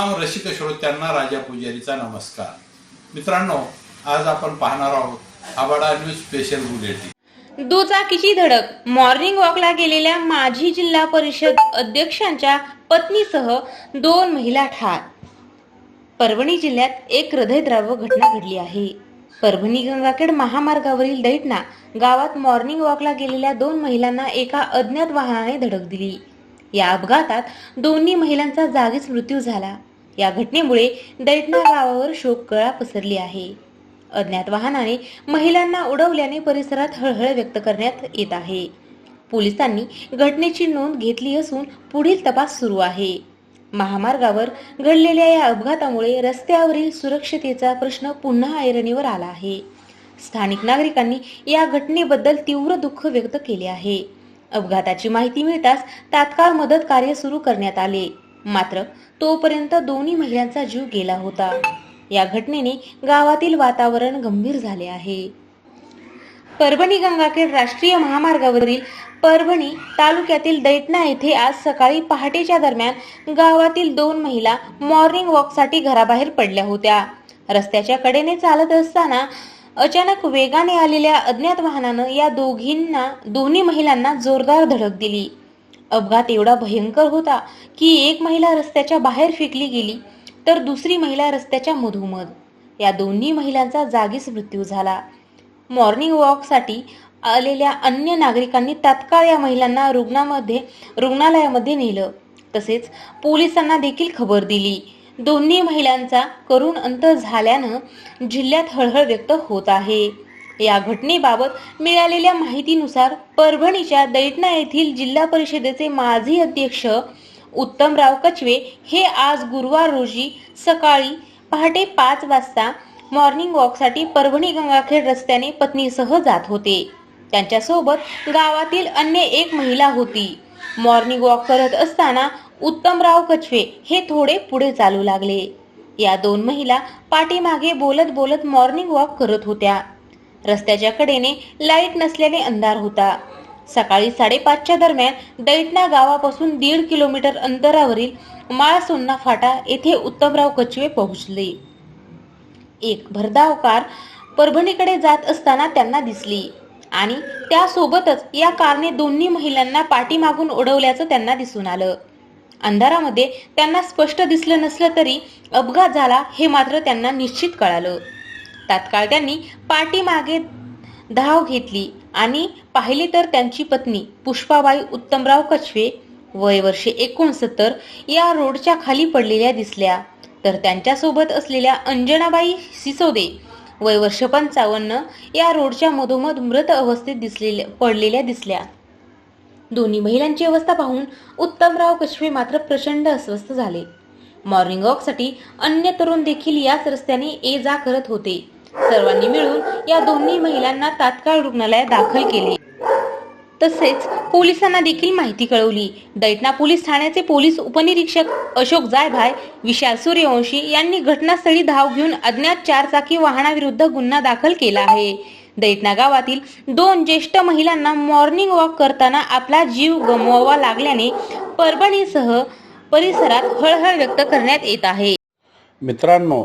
रसिक श्रोत्यांना राजा पुजारीचा नमस्कार. मित्रांनो आज आपण पाहणार आहोत आबाडा न्यूज स्पेशल बुलेटिन. दुचाकीची धडक. मॉर्निंग वॉकला गेलेल्या माजी जिल्हा परिषद अध्यक्षांच्या पत्नीसह दोन महिला ठार. परभणी जिल्ह्यात एक हृदयद्रावक घटना घडली आहे. परभणी गंगाखेड महामार्गावरील दैटणा गावात मॉर्निंग वॉकला गेलेल्या दोन महिलांना एका अज्ञात वाहनाने धडक दिली. या अपघातात दोन्ही महिलांचा जागीच मृत्यू झाला. या घटनेमुळे दैतना गावावर शोककळा पसरली आहे. अज्ञात वाहनाने महिलांना उडवल्याने परिसरात हळहळ व्यक्त करण्यात येत आहे. पोलिसांनी घटनेची नोंद घेतली असून पुढील तपास सुरू आहे. महामार्गावर घडलेल्या या अपघातामुळे रस्त्यावरील सुरक्षतेचा प्रश्न पुन्हा ऐरणीवर आला आहे. स्थानिक नागरिकांनी या घटनेबद्दल तीव्र दुःख व्यक्त केले आहे. अपघाताची माहिती मिळताच तात्काळ मदत कार्य सुरू करण्यात आले. मात्र तोपर्यंत दोन्ही महिलांचा जीव गेला होता. या घटनेने गावातील वातावरण गंभीर झाले आहे. परभणी गंगाखेड राष्ट्रीय महामार्गावरील परभणी तालुक्यातील दैतना येथे आज सकाळी पहाटेच्या दरम्यान गावातील दोन महिला मॉर्निंग वॉकसाठी घराबाहेर पडल्या होत्या. रस्त्याच्या कडेने चालत असताना अचानक वेगाने आलेल्या अज्ञात वाहनानं या दोघींना दोन्ही महिलांना जोरदार धडक दिली. अपघात एवढा भयंकर होता की एक महिला रस्त्याच्या बाहेर फेकली गेली तर दुसरी महिला रस्त्याच्या मधोमध. या दोन्ही महिलांचा जागीच मृत्यू झाला. मॉर्निंग वॉकसाठी आलेल्या अन्य नागरिकांनी तात्काळ या महिलांना रुग्णामध्ये रुग्णालयामध्ये नेलं. तसेच पोलिसांना देखील खबर दिली. दोन्ही महिलांचा करुण अंत झाल्यानं जिल्ह्यात हळहळ व्यक्त होत आहे. या घटनेबाबत मिळालेल्या माहितीनुसार परभणीच्या दैटणा येथील जिल्हा परिषदेचे माजी अध्यक्ष उत्तमराव कचवे हे आज गुरुवार रोजी सकाळी पहाटे पाच वाजता मॉर्निंग वॉकसाठी परभणी गंगाखेड रस्त्याने पत्नीसह जात होते. त्यांच्यासोबत गावातील अन्य एक महिला होती. मॉर्निंग वॉक करत असताना उत्तमराव कछवे हे थोडे पुढे चालू लागले. या दोन महिला पाठीमागे बोलत बोलत मॉर्निंग वॉक करत होत्या. रस्त्याच्या कडेने लाइट नसल्याने अंधार होता. सकाळी साडेपाचच्या दरम्यान दैटना गावापासून दीड किलोमीटर अंतरावरील माळसोन्ना फाटा येथे उत्तमराव कचवे पोहोचले. एक भरधाव कार परभणीकडे जात असताना त्यांना दिसली आणि त्यासोबतच या कारने दोन्ही महिलांना पाठीमागून उडवल्याचं त्यांना दिसून आलं. अंधारामध्ये त्यांना स्पष्ट दिसलं नसलं तरी अपघात झाला हे मात्र त्यांना निश्चित कळालं. तात्काळ त्यांनी पाठीमागे धाव घेतली आणि पाहिले तर त्यांची पत्नी पुष्पाबाई उत्तमराव कछवे वय वर्षे एकोणसत्तर या रोडच्या खाली पडलेल्या दिसल्या. तर त्यांच्यासोबत असलेल्या अंजनाबाई सिसोदे वय वर्ष पंचावन्न या रोडच्या मधोमध मृत अवस्थेत दिसलेल्या पडलेल्या दिसल्या. दोन्ही महिलांची अवस्था पाहून उत्तमराव कछवे मात्र प्रचंड अस्वस्थ झाले. मॉर्निंग वॉकसाठी अन्य तरुण देखील याच रस्त्याने ये जा करत होते. सर्वांनी मिळून या दोन्ही महिलांना तात्काळ रुग्णालयात दाखल केले. तसेच पोलिसांना देखील माहिती कळवली. दैतना पोलीस ठाण्याचे पोलीस उपनिरीक्षक अशोक जायभाय विशाल सूर्यवंशी यांनी घटनास्थळी धाव घेऊन अज्ञात चारचाकी वाहनाविरुद्ध गुन्हा दाखल केला आहे. दैतना गावातील दोन ज्येष्ठ महिलांना मॉर्निंग वॉक करताना आपला जीव गमवावा लागल्याने परभणीसह परिसरात हळहळ व्यक्त करण्यात येत आहे. मित्रांनो